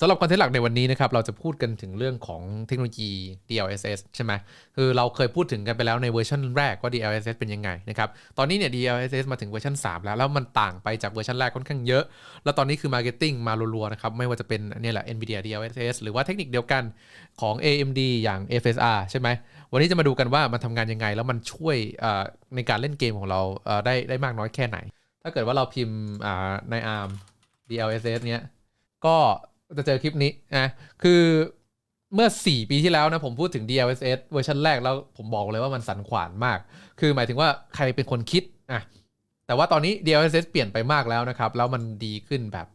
สำหรับคอนเทนต์หลักในวันนี้นะครับเราจะพูดกันถึงเรื่องของเทคโนโลยี DLSS ใช่ไหมคือเราเคยพูดถึงกันไปแล้วในเวอร์ชันแรกว่า DLSS เป็นยังไงนะครับตอนนี้เนี่ย DLSS มาถึงเวอร์ชัน3 แล้ว แล้วมันต่างไปจากเวอร์ชันแรกค่อนข้างเยอะ แล้วตอนนี้คือ Marketing มารัวๆนะครับไม่ว่าจะเป็นนี่แหละ NVIDIA DLSS หรือว่าเทคนิคเดียวกันของ AMD อย่าง FSR ใช่ไหมวันนี้จะมาดูกันว่ามันทำงานยังไง แล้วมันช่วยในการเล่นเกมของเราได้ได้มากน้อยแค่ไหน ถ้าเกิดว่าเราพิมพ์ใน ARM DLSS เนี้ยก็ จะเจอคลิปนี้นะคือเมื่อ 4 ปีที่แล้วนะผมพูดถึง DLSS เวอร์ชันแรกแล้วผมบอกเลยว่ามันสันขวานมาก คือหมายถึงว่าใครเป็นคนคิดอะแต่ว่าตอนนี้ DLSS เปลี่ยนไปมากแล้วนะครับ แล้วมันดีขึ้นแบบ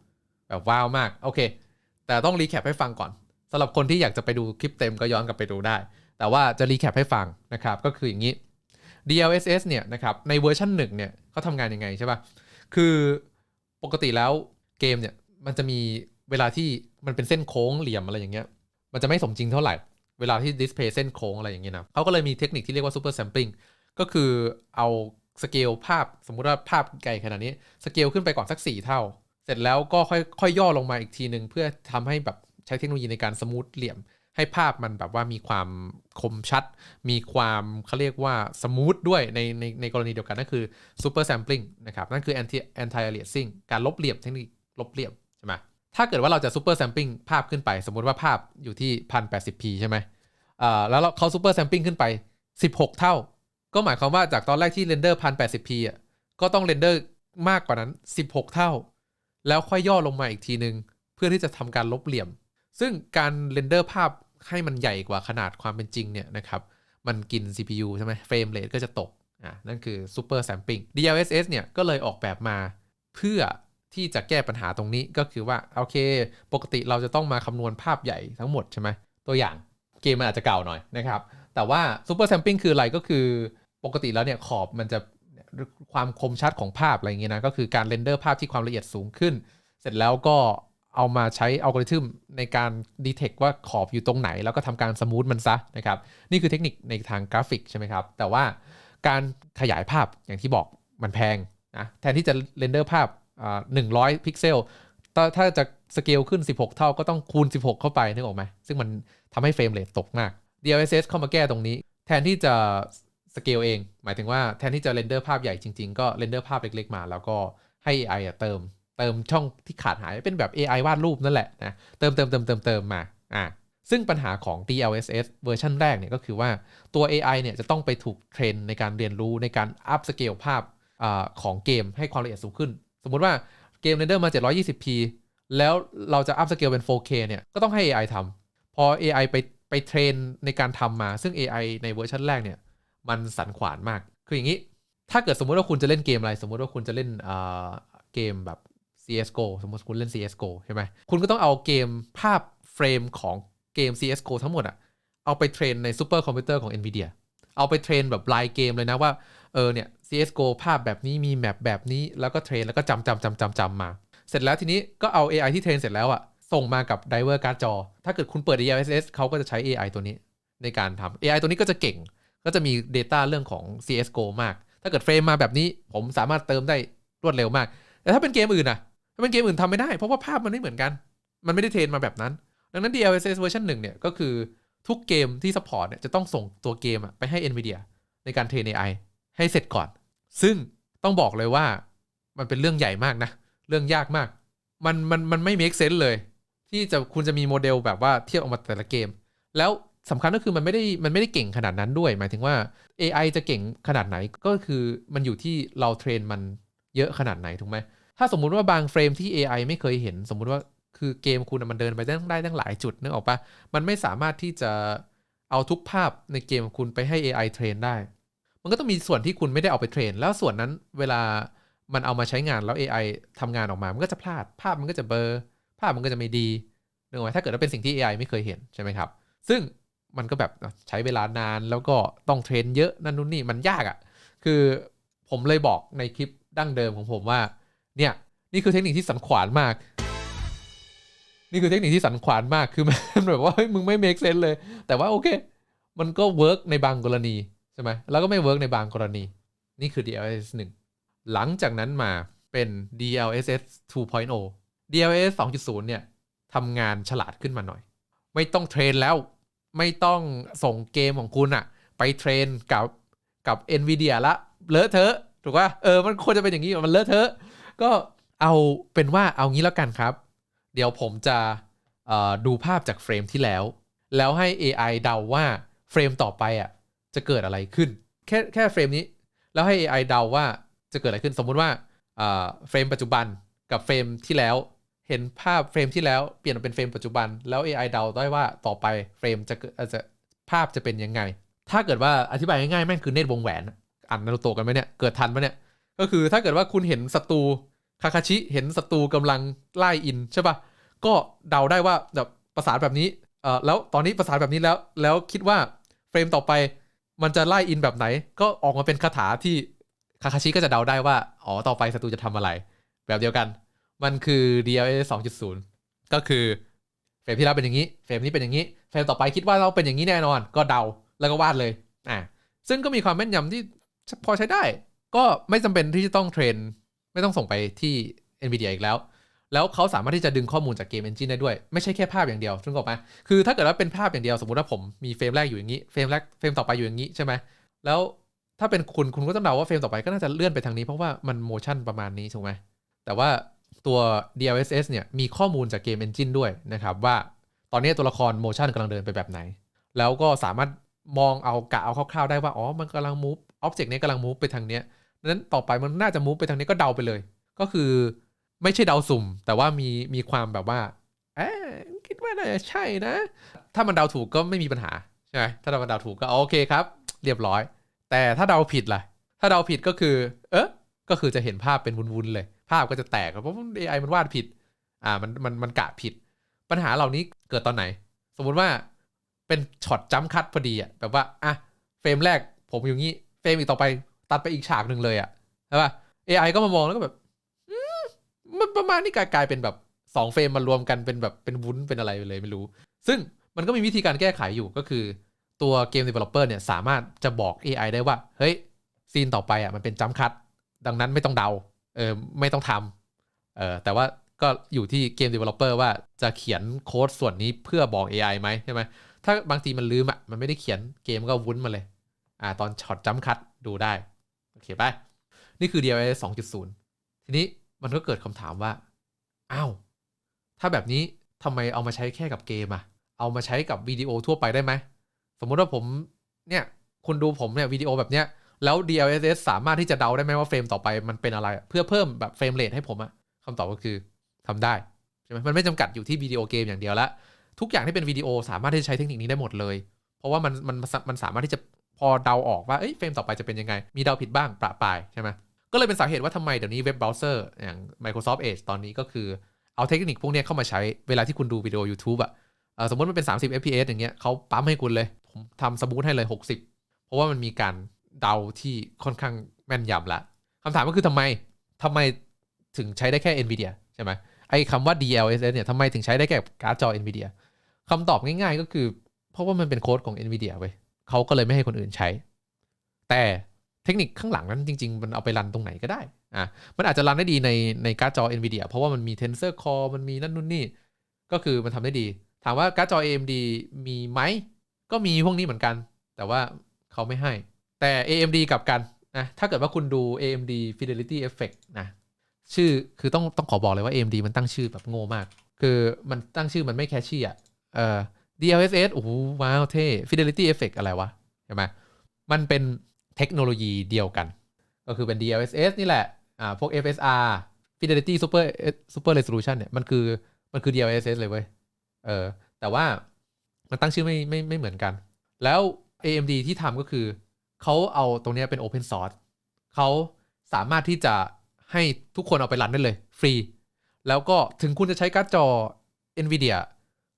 แบบว้าวมาก โอเค แต่ต้องรีแคปให้ฟังก่อนสำหรับคนที่อยากจะไปดูคลิปเต็มก็ย้อนกลับไปดูได้ แต่ว่าจะรีแคปให้ฟังนะครับ ก็คืออย่างนี้ DLSS เนี่ยนะครับในเวอร์ชันหนึ่งเนี่ยเขาทำงานยังไงใช่ปะ่ะ คือปกติแล้วเกมเนี่ยมันจะมี เวลาที่มันเป็นเส้นโค้งเหลี่ยมอะไรอย่างเงี้ย มันจะไม่สมจริงเท่าไหร่ เวลาที่ดิสเพย์เส้นโค้งอะไรอย่างเงี้ยนะเขาก็เลยมีเทคนิคที่เรียกว่าซูเปอร์แซมปลิงก็คือเอาสเกลภาพสมมุติว่าภาพไกลขนาดนี้สเกลขึ้นไปก่อนสัก 4 เท่า เสร็จแล้วก็ค่อยค่อยย่อลงมาอีกทีหนึ่งเพื่อทำให้แบบใช้เทคโนโลยีในการสมูทเหลี่ยม ให้ภาพมันแบบว่ามีความคมชัด มีความเขาเรียกว่าสมูทด้วยในในในกรณีเดียวกันนั่นคือซูเปอร์แซมปลิงนะครับนั่นคือ anti anti aliasing การลบเหลี่ยมเทคนิคลบเหลี่ยมใช่ไหม ถ้าเกิดว่าเราจะซูเปอร์แซมปิ้งภาพขึ้นไป สมมติว่าภาพอยู่ที่ 1080p ใช่ไหมอ่าแล้วเขาซูเปอร์แซมปิ้งขึ้นไป 16 เท่า ก็หมายความว่าจากตอนแรกที่เรนเดอร์ 1080p อะก็ต้องเรนเดอร์มากกว่านั้น 16 เท่า แล้วค่อยย่อลงมาอีกทีนึง เพื่อที่จะทำการลบเหลี่ยม ซึ่งการเรนเดอร์ภาพให้มันใหญ่กว่าขนาดความเป็นจริงเนี่ยนะครับมันกิน CPU ใช่ไหมเฟรมเรทก็จะตกอ่านั่นคือ Super Sampling DLSS เนี่ยก็เลยออกแบบมาเพื่อ ที่จะแก้ปัญหาตรงนี้ก็คือว่าโอเค ปกติเราจะต้องมาคำนวณภาพใหญ่ทั้งหมดใช่ไหมตัวอย่างเกมมันอาจจะเก่าหน่อยนะครับ แต่ว่า Super Sampling คืออะไรก็คือปกติแล้วเนี่ยขอบมันจะความคมชัดของภาพอะไรเงี้ยนะก็คือการเรนเดอร์ภาพที่ความละเอียดสูงขึ้น เสร็จแล้วก็เอามาใช้อัลกอริทึมในการดีเทคว่าขอบอยู่ตรงไหน แล้วก็ทำการสมูทมันซะนะครับนี่คือเทคนิคในทางกราฟิกใช่ไหมครับ แต่ว่าการขยายภาพอย่างที่บอกมันแพงนะแทนที่จะเรนเดอร์ภาพ หนึ่งร้อยพิกเซลถ้าจะสเกลขึ้น 16 เท่าก็ต้องคูณ 16 เข้าไปนึกออกไหมซึ่งมันทำให้เฟรมเรทตกมาก DLSS เข้ามาแก้ตรงนี้ แทนที่จะสเกลเอง หมายถึงว่าแทนที่จะเรนเดอร์ภาพใหญ่จริง ๆ ก็เรนเดอร์ภาพเล็กๆ มา แล้วก็ให้ AI เติม เติมช่องที่ขาดหายเป็นแบบ AI วาดรูปนั่นแหละนะ เติมเติมเติมเติมเติมมา อ่าซึ่งปัญหาของ DLSS เวอร์ชันแรกเนี่ยก็คือว่าตัว AI เนี่ยจะต้องไปถูกเทรนในการเรียนรู้ในการอัพสเกลภาพอของเกมให้ความละเอียดสูงขึ้น สมมุติว่าเกมเรนเดอร์มา 720p แล้วเราจะอัพสเกลเป็น 4K เนี่ย ก็ต้องให้ AI ทำพอ AI ไปไปเทรนในการทำมา ซึ่ง AI ในเวอร์ชันแรกเนี่ย มันสันขวานมาก คืออย่างนี้ ถ้าเกิดสมมุติว่าคุณจะเล่นเกมอะไร สมมุติว่าคุณจะเล่นเกมแบบ CSGO สมมติคุณเล่น CSGO ใช่ไหม คุณก็ต้องเอาเกมภาพเฟรมของเกม CSGO ทั้งหมดอะเอาไปเทรนในซูเปอร์คอมพิวเตอร์ของ NVIDIA เอาไปเทรนแบบลายเกมเลยนะว่า เออเนี่ย CSGO ภาพแบบนี้มีแมปแบบนี้แล้วก็เทรนแล้วก็จำจำจำจำจำมา เสร็จแล้วทีนี้ก็เอา AI ที่เทรนเสร็จแล้วอะส่งมากับ driver การ์ดจอ ถ้าเกิดคุณเปิด DLSS เขาก็จะใช้ AI ตัวนี้ในการทำ AI ตัวนี้ก็จะเก่ง ก็จะมี Data เรื่องของ CSGO มาก ถ้าเกิดเฟรมมาแบบนี้ผมสามารถเติมได้รวดเร็วมาก แต่ถ้าเป็นเกมอื่นอะถ้าเป็นเกมอื่นทำไม่ได้ เพราะว่าภาพมันไม่เหมือนกัน มันไม่ได้เทรนมาแบบนั้น ดังนั้น DLSS เวอร์ชันหนึ่งเนี่ยก็คือทุกเกมที่ support เนี่ยจะต้องส่งตัวเกมไปให้ NVIDIA ในการเทรน AI ให้เสร็จก่อน ซึ่งต้องบอกเลยว่ามันเป็นเรื่องใหญ่มากนะ เรื่องยากมาก มันมันมันไม่ make sense เลย ที่จะคุณจะมีโมเดลแบบว่าเทียบออกมาแต่ละเกม แล้วสำคัญก็คือมันไม่ได้มันไม่ได้เก่งขนาดนั้นด้วย หมายถึงว่า AI จะเก่งขนาดไหนก็คือมันอยู่ที่เราเทรนมันเยอะขนาดไหนถูกไหมถ้าสมมุติว่าบางเฟรมที่ AI ไม่เคยเห็น สมมุติว่าคือเกมคุณมันเดินไปได้ได้ตั้งหลายจุดนึกออกปะมันไม่สามารถที่จะเอาทุกภาพในเกมคุณไปให้ AI เทรนได้ มันก็ต้องมีส่วนที่คุณไม่ได้เอาไปเทรน แล้วส่วนนั้นเวลามันเอามาใช้งานแล้ว AI ทำงานออกมา มันก็จะพลาด ภาพมันก็จะเบอร์ภาพมันก็จะไม่ดีนึกออกไหมถ้าเกิดว่าเป็นสิ่งที่ AI ไม่เคยเห็นใช่ไหมครับ ซึ่งมันก็แบบใช้เวลานานแล้วก็ต้องเทรนเยอะนั่นนู่นนี่มันยากอะ่ะ คือผมเลยบอกในคลิปดั้งเดิมของผมว่า เนี่ย นี่คือเทคนิคที่สันขวานมาก นี่คือเทคนิคที่สันขวานมากคือมันแบบว่าเฮ้ยมึงไม่เมคเซนเลย แต่ว่าโอเค มันก็เวิร์กในบางกรณี ใช่ไหมแล้วก็ไม่เวิร์กในบางกรณี นี่คือ DLSS 1 หลังจากนั้นมาเป็น DLSS 2.0 DLSS 2.0 เนี่ยทำงานฉลาดขึ้นมาหน่อย ไม่ต้องเทรนแล้ว ไม่ต้องส่งเกมของคุณอะไปเทรนกับกับ NVIDIA ละ เลอะเทอะ ถูกป่ะ เออ มันควรจะเป็นอย่างนี้ มันเลอะเทอะ ก็เอาเป็นว่าเอางี้แล้วกันครับ เดี๋ยวผมจะดูภาพจากเฟรมที่แล้ว แล้วให้ AI เดาว่าเฟรมต่อไปอะ จะเกิดอะไรขึ้น แค่แค่เฟรมนี้ แล้วให้ AI เดาว่าจะเกิดอะไรขึ้น สมมุติว่าเฟรมปัจจุบันกับเฟรมที่แล้ว เห็นภาพเฟรมที่แล้วเปลี่ยนมาเป็นเฟรมปัจจุบัน แล้ว AI เดาได้ว่าต่อไปเฟรมจะเกิดจะภาพจะเป็นยังไง ถ้าเกิดว่าอธิบายง่ายๆแม่งคือเนตรวงแหวน อ่านนารูโตะกันไหมเนี่ย เกิดทันไหมเนี่ย ก็คือถ้าเกิดว่าคุณเห็นศัตรูคาคาชิเห็นศัตรูกำลังไล่อินใช่ปะก็เดาได้ว่าแบบประสานแบบนี้เออแล้วตอนนี้ประสานแบบนี้แล้ว แล้วคิดว่าเฟรมต่อไป มันจะไล่อินแบบไหน ก็ออกมาเป็นคาถาที่คาคาชิก็จะเดาได้ว่า อ๋อ ต่อไปศัตรูจะทำอะไร แบบเดียวกัน มันคือ DLS 2.0 ก็คือเฟรมที่แล้วเป็นอย่างนี้ เฟรมนี้เป็นอย่างนี้ เฟรมต่อไปคิดว่าเราเป็นอย่างนี้แน่นอน ก็เดา แล้วก็วาดเลย อ่าซึ่งก็มีความแม่นยำที่พอใช้ได้ ก็ไม่จำเป็นที่จะต้องเทรน ไม่ต้องส่งไปที่ NVIDIA อีกแล้ว แล้วเขาสามารถที่จะดึงข้อมูลจากเกม Engine ได้ด้วย ไม่ใช่แค่ภาพอย่างเดียวซึ่งบอกไหมคือถ้าเกิดว่าเป็นภาพอย่างเดียวสมมติว่าผมมีเฟรมแรกอยู่อย่างนี้เฟรมแรกเฟรมต่อไปอยู่อย่างนี้ใช่ไหมแล้วถ้าเป็นคุณคุณก็ต้องเดาว่าเฟรมต่อไปก็น่าจะเลื่อนไปทางนี้เพราะว่ามันโมชั่นประมาณนี้ถูกไหมแต่ว่าตัว DLSS เนี่ยมีข้อมูลจากเกม Engine ด้วยนะครับว่าตอนนี้ตัวละครโมชั่นกำลังเดินไปแบบไหน แล้วก็สามารถมองเอากะเอาคร่าวๆได้ว่าอ๋อมันกำลัง move object นี้กำลัง move ไปทางเนี้ยนั้นต่อไปมันน่าจะ move ไปทางนี้ก็เดาไปเลย ก็คือ ไม่ใช่เดาสุ่ม แต่ว่ามีมีความแบบว่าเอ๊คิดว่าน่าจะใช่นะ ถ้ามันเดาถูกก็ไม่มีปัญหาใช่ไหมถ้าเราเดาถูกก็โอเคครับ เรียบร้อย แต่ถ้าเดาผิดล่ะ ถ้าเดาผิดก็คือ เออก็คือจะเห็นภาพเป็นวุ้นๆเลย ภาพก็จะแตกเพราะว่า AI มันวาดผิด อ่ามันมันมันกะผิด ปัญหาเหล่านี้เกิดตอนไหน สมมุติว่าเป็นช็อตจัมคัดพอดีอะแบบว่าอะเฟรมแรกผมอยู่งี้เฟรมอีกต่อไปตัดไปอีกฉากหนึ่งเลยอะใช่ป่ะ AI ก็มามองแล้วก็แบบ มันประมาณนี้กลายกลายเป็นแบบสองเฟรมมารวมกันเป็นแบบเป็นวุ้นเป็นอะไรไปเลยไม่รู้ ซึ่งมันก็มีวิธีการแก้ไขอยู่ก็คือ ตัวเกม developer เนี่ยสามารถจะบอก AI ได้ว่า เฮ้ย ซีนต่อไปอะมันเป็นจัมคัดดังนั้นไม่ต้องเดาเออไม่ต้องทำเออแต่ว่าก็อยู่ที่เกม developer ว่าจะเขียนโค้ดส่วนนี้เพื่อบอก AI ไหมใช่ไหมถ้าบางทีมันลืมอะมันไม่ได้เขียนเกมก็วุ้นมาเลย อ่าตอนช็อตจัมคัดดูได้ โอเคไป นี่คือ DLS 2.0 ทีนี้ มันก็เกิดคำถามว่าอ้าวถ้าแบบนี้ทำไมเอามาใช้แค่กับเกมอะเอามาใช้กับวิดีโอทั่วไปได้ไหม สมมุติว่าผมเนี่ยคุณดูผมเนี่ยวิดีโอแบบเนี้ยแล้ว DLSS สามารถที่จะเดาได้ไหมว่าเฟรมต่อไปมันเป็นอะไร เพื่อเพิ่มแบบเฟรมเรทให้ผมอะคำตอบก็คือทำได้ใช่ไหมมันไม่จำกัดอยู่ที่วิดีโอเกมอย่างเดียวละทุกอย่างที่เป็นวิดีโอสามารถที่จะใช้เทคนิคนี้ได้หมดเลย เพราะว่ามันมันมันสามารถที่จะพอเดาออกว่าเอ้ยเฟรมต่อไปจะเป็นยังไง มีเดาผิดบ้างประปายใช่ไหม ก็เลยเป็นสาเหตุว่าทำไมเดี๋ยวนี้เว็บเบราว์เซอร์อย่าง Microsoft Edge ตอนนี้ก็คือเอาเทคนิคพวกนี้เข้ามาใช้เวลาที่คุณดูวิดีโอ YouTube อะ่ะสมมติมันเป็น 30 fps อย่างเงี้ยเขาปั๊มให้คุณเลย ผมทำสมูทให้เลย 60 เพราะว่ามันมีการเดาที่ค่อนข้างแม่นยำละคำถามก็คือทำไมทำไมถึงใช้ได้แค่ NVIDIA ใช่ไหมไอ้คำว่า DLSS เนี่ยทำไมถึงใช้ได้แค่การ์ดจอ NVIDIA คำตอบง่ายๆก็คือ เพราะว่ามันเป็นโค้ดของ NVIDIA เว้ยเขาก็เลยไม่ให้คนอื่นใช้ แต่ เทคนิคข้างหลังนั้นจริง ๆ มันเอาไปรันตรงไหนก็ได้อะมันอาจจะรันได้ดีในในการ์ดจอ NVIDIA เพราะว่ามันมี Tensor Core มันมีนั่นนู่นนี่ ก็คือมันทำได้ดี ถามว่าการ์ดจอ AMD มีไหม ก็มีพวกนี้เหมือนกัน แต่ว่าเขาไม่ให้ แต่ AMD กลับกันนะถ้าเกิดว่าคุณดู AMD Fidelity Effect นะชื่อคือต้องต้องขอบอกเลยว่า AMD มันตั้งชื่อแบบโง่มาก คือมันตั้งชื่อมันไม่แคชชี่อะเอ่อ DLSS โอ้โหว้าวเท่ Fidelity Effect อะไรวะใช่ไหมมันเป็น เทคโนโลยีเดียวกัน ก็คือเป็น DLSS นี่แหละอ่าพวก FSR Fidelity Super Super Resolution เนี่ยมันคือมันคือ DLSS เลยเว้ยเออแต่ว่ามันตั้งชื่อไม่ไม่ไม่เหมือนกัน แล้ว AMD ที่ทำก็คือเขาเอาตรงเนี้ยเป็น Open Source เขาสามารถที่จะให้ทุกคนเอาไปรันได้เลย ฟรี แล้วก็ถึงคุณจะใช้การ์ดจอ NVIDIA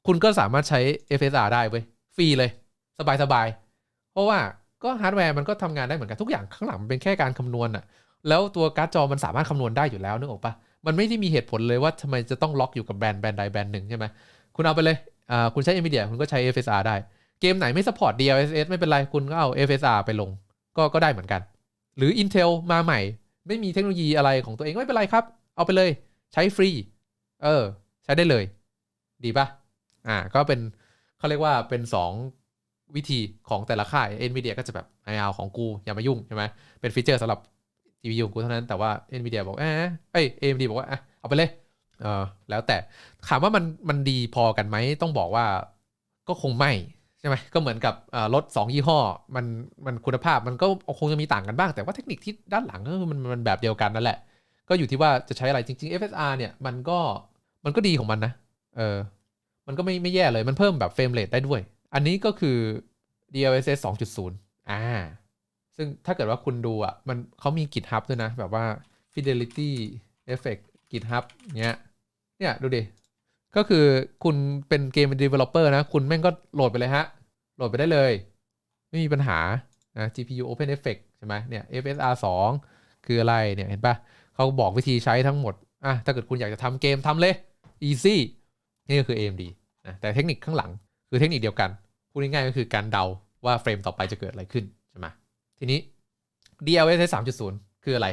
คุณก็สามารถใช้ FSR ได้เว้ย ฟรีเลย สบายสบายๆเพราะว่า ก็ฮาร์ดแวร์มันก็ทำงานได้เหมือนกันทุกอย่างข้างหลังมันเป็นแค่การคำนวณอะแล้วตัวการ์ดจอมันสามารถคำนวณได้อยู่แล้วนึกออกปะมันไม่ได้มีเหตุผลเลยว่าทำไมจะต้องล็อกอยู่กับแบรนด์แบรนด์ใดแบรนด์หนึ่งใช่ไหมคุณเอาไปเลยอ่าคุณใช้ NVIDIA คุณก็ใช้ FSR ได้ เกมไหนไม่สปอร์ต DLSS ไม่เป็นไร คุณก็เอา FSR ไปลง ก็ก็ได้เหมือนกัน หรือ Intel มาใหม่ ไม่มีเทคโนโลยีอะไรของตัวเองไม่เป็นไรครับ เอาไปเลยใช้ฟรี เออ ใช้ได้เลย ดีป่ะ อ่า ก็เป็นเขาเรียกว่าเป็น 2 วิธีของแต่ละค่าย NVIDIA ก็จะแบบไอเอาของกูอย่ามายุ่งใช่ไหมเป็นฟีเจอร์สำหรับ GPU ของกูเท่านั้นแต่ว่า NVIDIA บอกเอ้ยเอ้ย AMD บอกว่าอะเอาไปเลยเออแล้วแต่ถามว่ามันมันดีพอกันไหมต้องบอกว่าก็คงไม่ใช่ไหมก็เหมือนกับรถ2ยี่ห้อมันมันคุณภาพมันก็คงจะมีต่างกันบ้างแต่ว่าเทคนิคที่ด้านหลังก็คือมันมันแบบเดียวกันนั่นแหละ ก็อยู่ที่ว่าจะใช้อะไรจริง ๆ FSR เนี่ยมันก็มันก็ดีของมันนะเออมันก็ไม่ไม่แย่เลยมันเพิ่มแบบเฟรมเรทได้ด้วย อันนี้ก็คือ DLSS 2.0 อ่า ซึ่งถ้าเกิดว่าคุณดูอะ มันเขามี GitHub ด้วยนะ แบบว่า Fidelity Effect GitHub เนี้ย เนี่ย ดูดิ ก็คือคุณเป็นเกม developer นะ คุณแม่งก็โหลดไปเลยฮะ โหลดไปได้เลย ไม่มีปัญหา นะ GPU Open Effect ใช่ไหมเนี่ย FSR 2 คืออะไรเนี่ย เห็นปะเขาบอกวิธีใช้ทั้งหมด อะ ถ้าเกิดคุณอยากจะทำเกมทำเลย easy นี่ก็คือ AMD นะแต่เทคนิคข้างหลังคือเทคนิคเดียวกัน พูดง่ายๆก็คือการเดาว่าเฟรมต่อไปจะเกิดอะไรขึ้นใช่ไหมทีนี้ DLSS 3.0 คืออะไร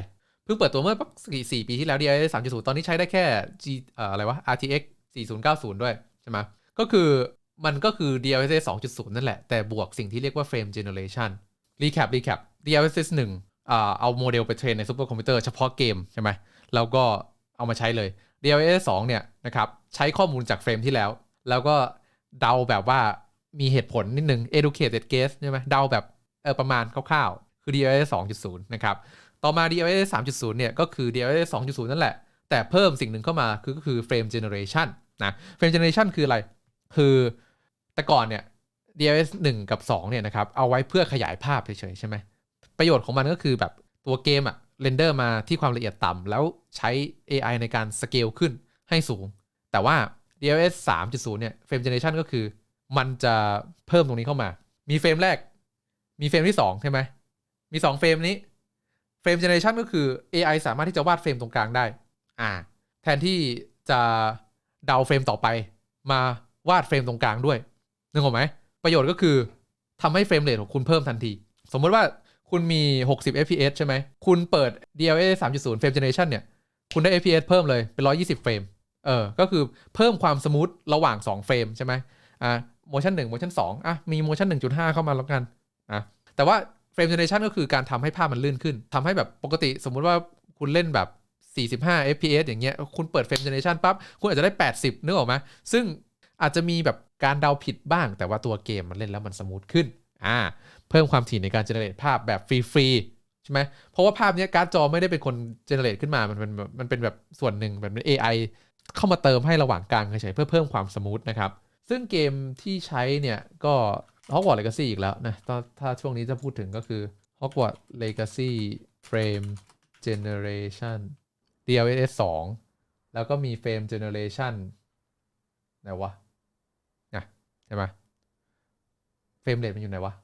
เพิ่งเปิดตัวเมื่อสี่สี่ปีที่แล้ว DLSS 3.0 ตอนนี้ใช้ได้แค่ G เอ่ออะไรวะ RTX 4090 ด้วยใช่ไหมก็คือมันก็คือ DLSS 2.0 นั่นแหละ แต่บวกสิ่งที่เรียกว่า Frame Generation Recap Recap DLSS 1อ่าเอาโมเดลไปเทรนในซูเปอร์คอมพิวเตอร์เฉพาะเกมใช่ไหมแล้วก็เอามาใช้เลย DLSS 2เนี่ยนะครับใช้ข้อมูลจากเฟรมที่แล้ว แล้วก็เดาแบบว่า มีเหตุผลนิดนึง educated guess ใช่ไหมเดาแบบเออประมาณคร่าวๆ คือ DLSS 2.0 นะครับ ต่อมา DLSS 3.0 เนี่ย ก็คือ DLSS 2.0 นั่นแหละ แต่เพิ่มสิ่งหนึ่งเข้ามาคือก็คือ frame generation นะ frame generation คืออะไร คือแต่ก่อนเนี่ย DLSS 1 กับ 2 เนี่ยนะครับ เอาไว้เพื่อขยายภาพเฉยๆ ใช่ไหม ประโยชน์ของมันก็คือแบบตัวเกมอะเรนเดอร์มาที่ความละเอียดต่ำแล้วใช้ AI ในการสเกลขึ้นให้สูง แต่ว่า DLSS 3.0 เนี่ย frame generation ก็คือ มันจะเพิ่มตรงนี้เข้ามา มีเฟรมแรก มีเฟรมที่2ใช่ไหม มี2เฟรมนี้ เฟรมเจเนเรชันก็คือ AI สามารถที่จะวาดเฟรมตรงกลางได้ อ่า แทนที่จะเดาเฟรมต่อไป มาวาดเฟรมตรงกลางด้วย นึกออกไหม ประโยชน์ก็คือทำให้เฟรมเรทของคุณเพิ่มทันที สมมติว่าคุณมี 60 fps ใช่ไหม คุณเปิด DLA 3.0 Frame Generation เนี่ย คุณได้ fps เพิ่มเลย เป็น 120 เฟรม เออ ก็คือเพิ่มความสมูทระหว่าง 2 เฟรมใช่ไหมอ่า motion 1 motion 2อะมี motion 1.5เข้ามาแล้วกันอะแต่ว่า frame generation ก็คือการทำให้ภาพมันลื่นขึ้นทำให้แบบปกติสมมุติว่าคุณเล่นแบบ 45 fps อย่างเงี้ย คุณเปิด frame generation ปั๊บ คุณอาจจะได้ 80นึกออกไหมซึ่งอาจจะมีแบบการเดาผิดบ้าง แต่ว่าตัวเกมมันเล่นแล้วมันสมูทขึ้น อ่า เพิ่มความถี่ในการเจเนเรตภาพแบบฟรีๆ ใช่ไหม เพราะว่าภาพเนี้ยการ์ดจอไม่ได้เป็นคนเจเนเรตขึ้นมา มันเป็นมันเป็นแบบส่วนหนึ่งแบบเป็น AI เข้ามาเติมให้ระหว่างกลางเฉยเพื่อเพิ่มความสมูทนะครับ ซึ่งเกมที่ใช้เนี่ยก็ Hogwarts Legacy อีกแล้วนะถ้าถ้าช่วงนี้จะพูดถึงก็คือ Hogwarts Legacy Frame Generation DLSS 2 แล้วก็มี Frame Generation ไหนวะนะใช่ไหมเฟรมเรทมันอยู่ไหนวะ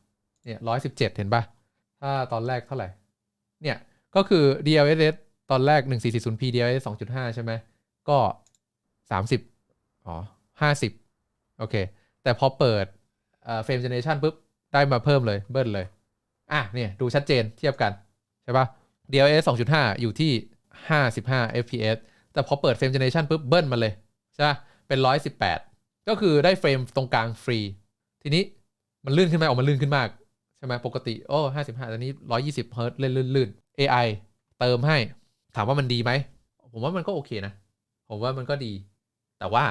เนี่ยร้อยสิบเจ็ดเห็นปะถ้าตอนแรกเท่าไหร่ เนี่ย ก็คือ DLSS ตอนแรก 1440p DLSS 2.5 ใช่ไหม ก็ 30 อ๋อ 50 โอเค แต่พอเปิดเฟรมเจเนเรชันปุ๊บ ได้มาเพิ่มเลยเบิ้ลเลย อะเนี่ยดูชัดเจนเทียบกัน ใช่ปะ DLSS 2.5 อยู่ที่ 55 fps แต่พอเปิดเฟรมเจเนเรชันปุ๊บเบิ้ลมาเลย ใช่ปะเป็น 118 ก็คือได้เฟรมตรงกลางฟรี ทีนี้มันลื่นขึ้นไหมออกมาลื่นขึ้นมาก ใช่ไหมปกติโอ้ห้าสิบห้าตอนนี้ร้อยี่สิบเฮิร์ตเล่นลื่นๆ AI เติมให้ถามว่ามันดีไหม ผมว่ามันก็โอเคนะ ผมว่ามันก็ดี แต่ว่า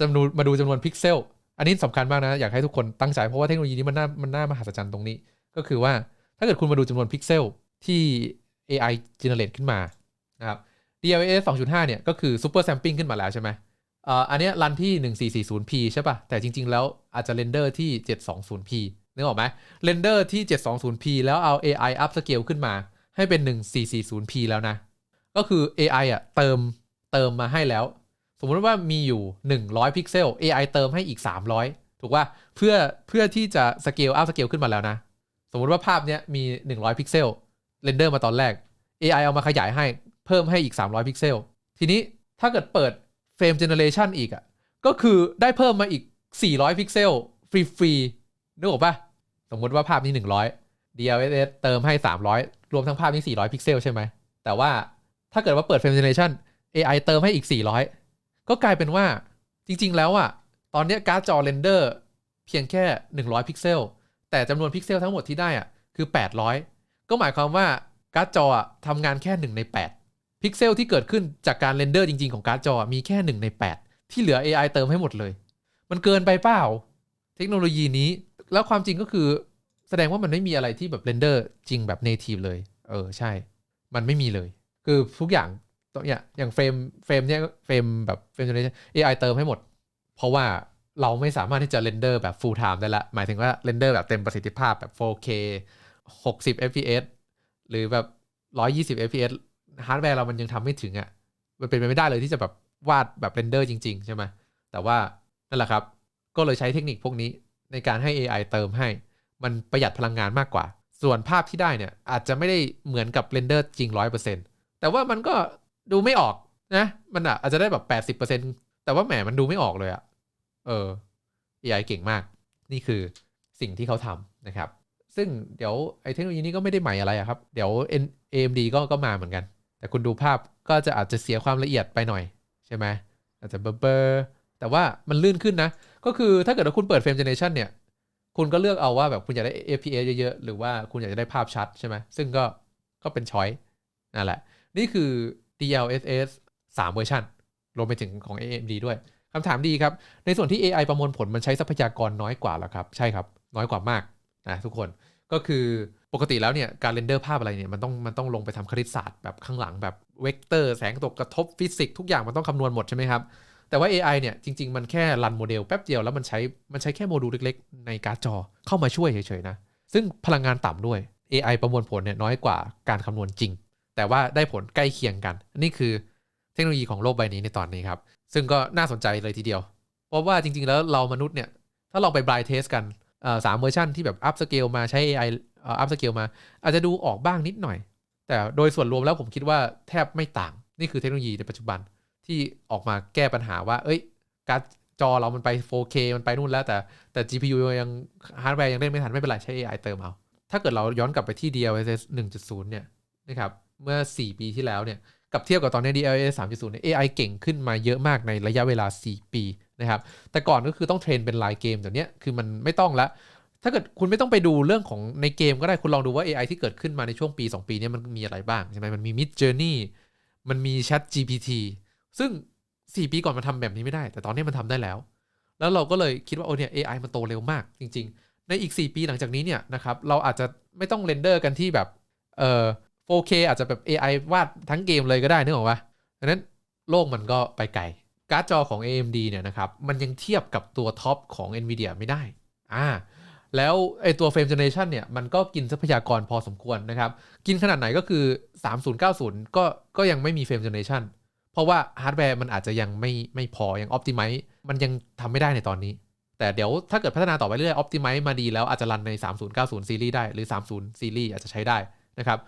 จำนวนมาดูจำนวนพิกเซล อันนี้สำคัญมากนะ อยากให้ทุกคนตั้งใจเพราะว่าเทคโนโลยีนี้มันน่ามันน่ามหัศจรรย์ตรงนี้ ก็คือว่าถ้าเกิดคุณมาดูจำนวนพิกเซลที่ AI generate ขึ้นมานะครับ DLSS 2.5 เนี่ยก็คือ super sampling ขึ้นมาแล้วใช่ไหมอ่อันนี้รันที่ 1440p ใช่ป่ะ แต่จริง ๆ แล้วอาจจะเรนเดอร์ที่ 720p นึกออกไหมเรนเดอร์ที่ 720p แล้วเอา AI up scale ขึ้นมา ให้เป็น 1440p แล้วนะ ก็คือ AI อะเติมเติมมาให้แล้ว สมมุติว่ามีอยู่ 100 พิกเซล AI เติมให้อีก 300 ถูกว่าเพื่อเพื่อที่จะสเกลอัพสเกลขึ้นมาแล้วนะ สมมุติว่าภาพเนี้ยมี 100 พิกเซลเรนเดอร์มาตอนแรก AI เอามาขยายให้เพิ่มให้อีก 300 พิกเซล ทีนี้ถ้าเกิดเปิดเฟรมเจเนเรชันอีกอะก็คือได้เพิ่มมาอีก 400 พิกเซลฟรีๆนึกออกปะสมมติว่าภาพนี้ 100 DLSS เติมให้ 300 รวมทั้งภาพนี้ 400 พิกเซลใช่ไหมแต่ว่าถ้าเกิดว่าเปิดเฟรมเจเนเรชัน AI เติมให้อีก 400 ก็กลายเป็นว่าจริง ๆ แล้วอะตอนเนี้ยการ์ดจอเรนเดอร์เพียงแค่ 100 พิกเซล แต่จำนวนพิกเซลทั้งหมดที่ได้อะคือ 800 ก็หมายความว่าการ์ดจออะทำงานแค่ 1 ใน 8 พิกเซลที่เกิดขึ้นจากการเรนเดอร์จริง ๆ ของการ์ดจอมีแค่ 1 ใน 8 ที่เหลือ AI เติมให้หมดเลย มันเกินไปเปล่า เทคโนโลยีนี้ แล้วความจริงก็คือ แสดงว่ามันไม่มีอะไรที่แบบเรนเดอร์จริงแบบ native เลย เออใช่ มันไม่มีเลย คือทุกอย่าง ตัวเนี่ยอย่างเฟรมเฟรมเนี่ยเฟรมแบบเฟรมเจเนเรชัน AI เติมให้หมด เพราะว่าเราไม่สามารถที่จะเรนเดอร์แบบ full time ได้ละ หมายถึงว่าเรนเดอร์แบบเต็มประสิทธิภาพแบบ 4K 60 fps หรือแบบ 120 fps ฮาร์ดแวร์เรามันยังทำไม่ถึงอะ่ะ มันเป็นไปไม่ได้เลยที่จะแบบวาดแบบเรนเดอร์จริง ๆ ใช่ไหมแต่ว่านั่นแหละครับ ก็เลยใช้เทคนิคพวกนี้ในการให้ AI เติมให้ มันประหยัดพลังงานมากกว่า ส่วนภาพที่ได้เนี่ยอาจจะไม่ได้เหมือนกับเรนเดอร์จริง 100%แต่ว่ามันก็ ดูไม่ออกนะ มันอะอาจจะได้แบบ80%แต่ว่าแหมมันดูไม่ออกเลยอะเออ AI เก่งมาก นี่คือสิ่งที่เขาทำนะครับ ซึ่งเดี๋ยวไอเทคโนโลยีนี้ก็ไม่ได้ใหม่อะไรอะครับ เดี๋ยว AMD ก็ก็มาเหมือนกัน แต่คุณดูภาพก็จะอาจจะเสียความละเอียดไปหน่อยใช่ไหมอาจจะเบลอๆแต่ว่ามันลื่นขึ้นนะ ก็คือถ้าเกิดว่าคุณเปิดเฟรมเจเนเรชันเนี่ย คุณก็เลือกเอาว่าแบบคุณอยากได้ FPS เยอะๆ หรือว่าคุณอยากจะได้ภาพชัดใช่ไหมซึ่งก็ก็เป็นช้อยนั่นแหละ นี่คือ DLSS 3 เวอร์ชันรวมไปถึงของ AMD ด้วยคำถามดีครับ ในส่วนที่ AI ประมวลผลมันใช้ทรัพยากรน้อยกว่าแล้วครับ ใช่ครับ น้อยกว่ามากนะทุกคนก็คือปกติแล้วเนี่ยการเรนเดอร์ภาพอะไรเนี่ยมันต้องมันต้องลงไปทำคณิตศาสตร์แบบข้างหลังแบบเวกเตอร์ แสงตกกระทบฟิสิกส์ทุกอย่างมันต้องคำนวณหมดใช่ไหมครับแต่ว่า AI เนี่ยจริง ๆ มันแค่รันโมเดลแป๊บเดียวแล้วมันใช้มันใช้แค่โมดูลเล็กๆ ในการ์ดจอเข้ามาช่วยเฉยๆนะ ซึ่งพลังงานต่ำด้วย AI ประมวลผลเนี่ยน้อยกว่าการคำนวณจริง แต่ว่าได้ผลใกล้เคียงกัน นี่คือเทคโนโลยีของโลกใบนี้ในตอนนี้ครับ ซึ่งก็น่าสนใจเลยทีเดียว เพราะว่าจริงๆ แล้วเรามนุษย์เนี่ย ถ้าลองไปบ l ายเทสกันสามเวอร์ชันที่แบบอัพสเกลมาใช้ AI เอ่อัพสเกลมา อาจจะดูออกบ้างนิดหน่อย แต่โดยส่วนรวมแล้วผมคิดว่าแทบไม่ต่าง นี่คือเทคโนโลยีในปัจจุบันที่ออกมาแก้ปัญหาว่า เอ้ย การจอเรามันไป 4K มันไปนู่นแล้ว แต่แต่ GPU ยังฮาร์ดแวร์ยังเล่นไม่ทันไม่เป็นไรใช้ AI เติมเอา ถ้าเกิดเราย้อนกลับไปที่ DLSS 1.0 เนี่ยนะครับ เมื่อ 4 ปีที่แล้วเนี่ยกับเทียบกับตอนนี้ DLSS 3.0เนี่ย AI เก่งขึ้นมาเยอะมากในระยะเวลา 4 ปีนะครับ แต่ก่อนก็คือต้องเทรนเป็นลายเกมแต่เนี้ยคือมันไม่ต้องละถ้าเกิดคุณไม่ต้องไปดูเรื่องของในเกมก็ได้คุณลองดูว่า AI ที่เกิดขึ้นมาในช่วงปี 2 ปีนี้มันมีอะไรบ้างใช่ไหมมันมี Mid Journey มันมี Chat GPT ซึ่ง 4 ปีก่อนมันทำแบบนี้ไม่ได้ แต่ตอนนี้มันทำได้แล้ว แล้วเราก็เลยคิดว่าโอ้เนี่ย AI มันโตเร็วมากจริง ๆ ในอีก 4 ปีหลังจากนี้เนี่ยนะครับเราอาจจะไม่ต้องเรนเดอร์กันที่แบบเอ่อ 4K อาจจะแบบ AI วาดทั้งเกมเลยก็ได้นึกออกปะดังนั้นโลกมันก็ไปไกล การ์ดจอของ AMD เนี่ยนะครับ มันยังเทียบกับตัวท็อปของ NVIDIA ไม่ได้ อ่า แล้วไอตัว Frame Generation เนี่ย มันก็กินทรัพยากรพอสมควรนะครับ กินขนาดไหนก็คือ 3090 ก็ก็ยังไม่มี Frame Generation เพราะว่าฮาร์ดแวร์มันอาจจะยังไม่ไม่พอ ยัง Optimize มันยังทำไม่ได้ในตอนนี้ แต่เดี๋ยวถ้าเกิดพัฒนาต่อไปเรื่อย Optimize มาดีแล้วอาจจะรันใน 3090ซีรีส์ได้หรือ 30ซีรีส์อาจจะใช้ได้นะครับ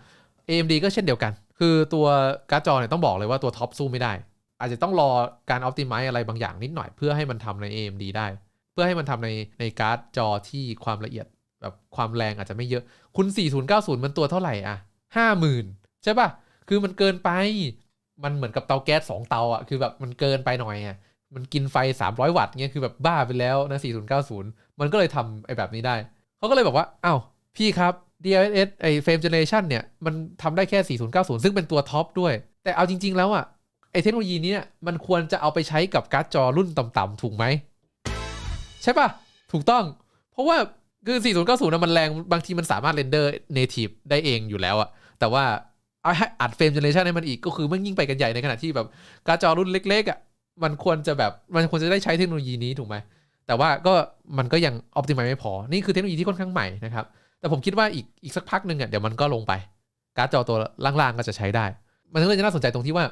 AMD ก็เช่นเดียวกัน คือตัวการ์ดจอเนี่ยต้องบอกเลยว่าตัวท็อปสู้ไม่ได้ อาจจะต้องรอการ Optimize อะไรบางอย่างนิดหน่อยเพื่อให้มันทำใน AMD ได้ เพื่อให้มันทำในในการ์ดจอที่ความละเอียดแบบความแรงอาจจะไม่เยอะ คุณ 4090 มันตัวเท่าไหร่อะ50,000 ใช่ป่ะ คือมันเกินไป มันเหมือนกับเตาแก๊ส2เตาอะ คือแบบมันเกินไปหน่อยอะ มันกินไฟ 300 วัตต์เงี้ย คือแบบบ้าไปแล้วนะ 4090 มันก็เลยทำไอ้แบบนี้ได้ เขาก็เลยบอกว่า อ้าว พี่ครับ DLSS ไอ้ Frame Generation เนี่ย มันทำได้แค่ 4090 ซึ่งเป็นตัวท็อปด้วย แต่เอาจริง ๆ แล้วอะไอ้เทคโนโลยีนี้มันควรจะเอาไปใช้กับการ์ดจอรุ่นต่ำๆถูกไหม ใช่ปะถูกต้อง เพราะว่าคือ 4090นะมันแรง บางทีมันสามารถเรนเดอร์ native ได้เองอยู่แล้วอะแต่ว่าเอาให้อัดเฟรมเจเนเรชันให้มันอีกก็คือมันยิ่งไปกันใหญ่ในขณะที่แบบการ์ดจอรุ่นเล็กๆอะมันควรจะแบบมันควรจะได้ใช้เทคโนโลยีนี้ถูกไหมแต่ว่าก็มันก็ยังอ p ติ i z e ไม่พอ นี่คือเทคโนโลยีที่ค่อนข้างใหม่นะครับ แต่ผมคิดว่าอีกอีกสักพักหนึ่งอะเดี๋ยวมันก็ลงไป การ์ดจอตัวล่างๆก็จะใช้ได้ มันก็เลยจะน่าสนใจตรงที่ว่า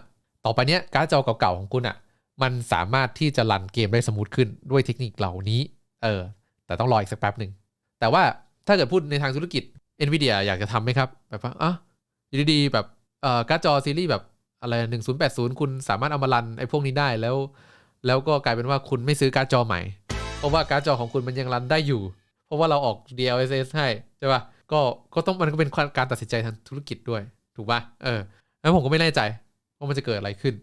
ต่อไปเนี้ยการ์ดจอเก่าๆของคุณอะ มันสามารถที่จะรันเกมได้สมูทขึ้นด้วยเทคนิคเหล่านี้ เออ แต่ต้องรออีกสักแป๊บหนึ่ง แต่ว่าถ้าเกิดพูดในทางธุรกิจ NVIDIA อยากจะทำไหมครับ แบบว่าอะอยู่ดีๆแบบเอ่อการ์ดจอซีรีส์แบบอะไร1080คุณสามารถเอามารันไอ้พวกนี้ได้แล้ว แล้วก็กลายเป็นว่าคุณไม่ซื้อการ์ดจอใหม่ เพราะว่าการ์ดจอของคุณมันยังรันได้อยู่ ราะว่าเราออก DLSS ให้ใช่ป่ะก็ก็ต้องมันก็เป็นการตัดสินใจทางธุรกิจด้วย ถูกป่ะเออแล้วผมก็ไม่แน่ใจว่ามันจะเกิดอะไรขึ้น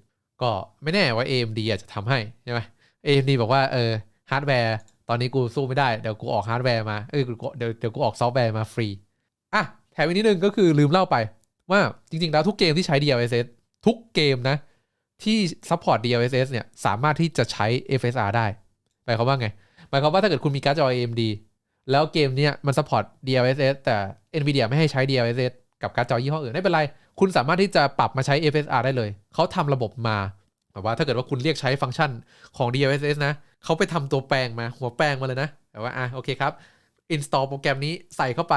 ก็ไม่แน่ว่า AMD อาจจะทำให้ใช่ไหม AMD บอกว่าเออฮาร์ดแวร์ตอนนี้กูสู้ไม่ได้ เดี๋ยวกูออกฮาร์ดแวร์มาเอ้ยกูเดี๋ยวเดี๋ยวกูออกซอฟต์แวร์มาฟรีอะแถมอีกนิดนึงก็คือลืมเล่าไปว่าจริงๆ แล้วทุกเกมที่ใช้ DLSS ทุกเกมนะ ที่ support DLSS เนี่ย สามารถที่จะใช้ FSR ได้หมายความว่าไงหมายความว่าถ้าเกิดคุณมีการ์ดจอ AMD แล้วเกมเนี้ยมัน support DLSS แต่ NVIDIA ไม่ให้ใช้ DLSS กับการ์ดจอยี่ห้ออื่นไม่เป็นไร คุณสามารถที่จะปรับมาใช้ FSR ได้เลย เขาทำระบบมาแบบว่าถ้าเกิดว่าคุณเรียกใช้ฟังก์ชันของ DLSS นะ เขาไปทำตัวแปลงมาหัวแปลงมาเลยนะแบบว่าอะโอเคครับ install โปรแกรมนี้ใส่เข้าไป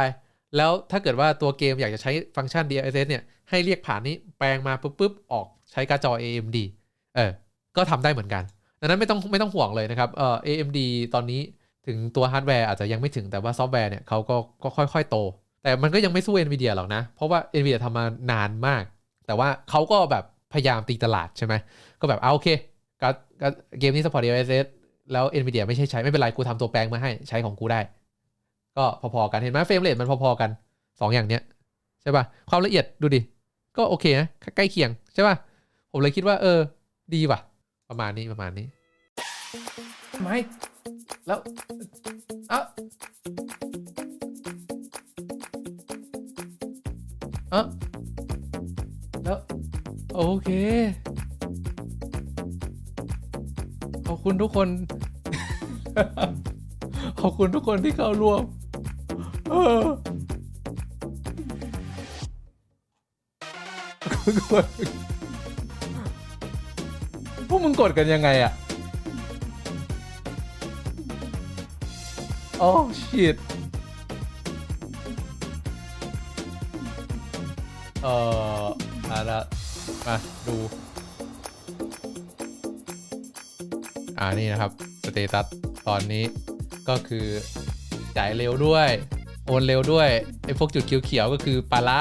แล้วถ้าเกิดว่าตัวเกมอยากจะใช้ฟังก์ชัน DLSS เนี่ยให้เรียกผ่านนี้แปลงมาปุ๊บปุ๊บออกใช้การ์ดจอ AMD เออก็ทำได้เหมือนกันดังนั้นไม่ต้องไม่ต้องห่วงเลยนะครับเอ่อ AMD ตอนนี้ ถึงตัวฮาร์ดแวร์อาจจะยังไม่ถึงแต่ว่าซอฟต์แวร์เนี่ยเขาก็ก็ค่อยๆ โต แต่มันก็ยังไม่สู้ NVIDIA หรอกนะ เพราะว่า NVIDIA ทำมานานมาก แต่ว่าเขาก็แบบพยายามตีตลาดใช่ไหม ก็แบบเอาโอเคการการเกมนี้ support DLSS แล้ว NVIDIA ไม่ใช่ใช้ ไม่เป็นไร กูทำตัวแปลงมาให้ใช้ของกูได้ ก็พอๆกันเห็นไหมเฟรมเรทมันพอๆกัน 2 อย่างเนี้ยใช่ป่ะความละเอียดดูดิ ก็โอเคนะใกล้เคียงใช่ป่ะผมเลยคิดว่าเออ ดีว่ะ ประมาณนี้ประมาณนี้ไม่ แล้วเอะเอะแล้วโอเค ขอบคุณทุกคน ขอบคุณทุกคนที่เข้าร่วมเออพวกมึงกดกันยังไงอะ โอ้ชิตเอ่อมาละมาดู อ่านี่นะครับ สเตตัส ตอนนี้ก็คือ จ่ายเร็วด้วย โอนเร็วด้วย ไอ้พวกจุดเขียวๆก็คือปลาละ